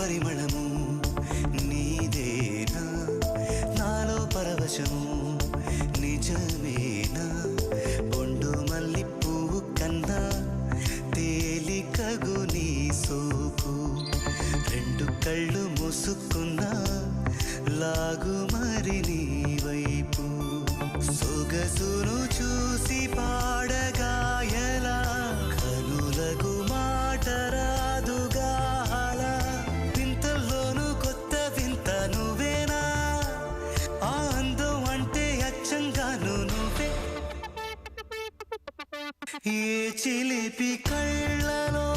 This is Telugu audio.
పరిమళము నీదేనా? నాలో పరవశము నిజమేనా? బొండు మల్లి పువ్వు కన్నా తేలికగు నీ సోకు. రెండు కళ్ళు మూసుకున్నా లాగు మరిని ఏ చిలిపి కళ్ళలో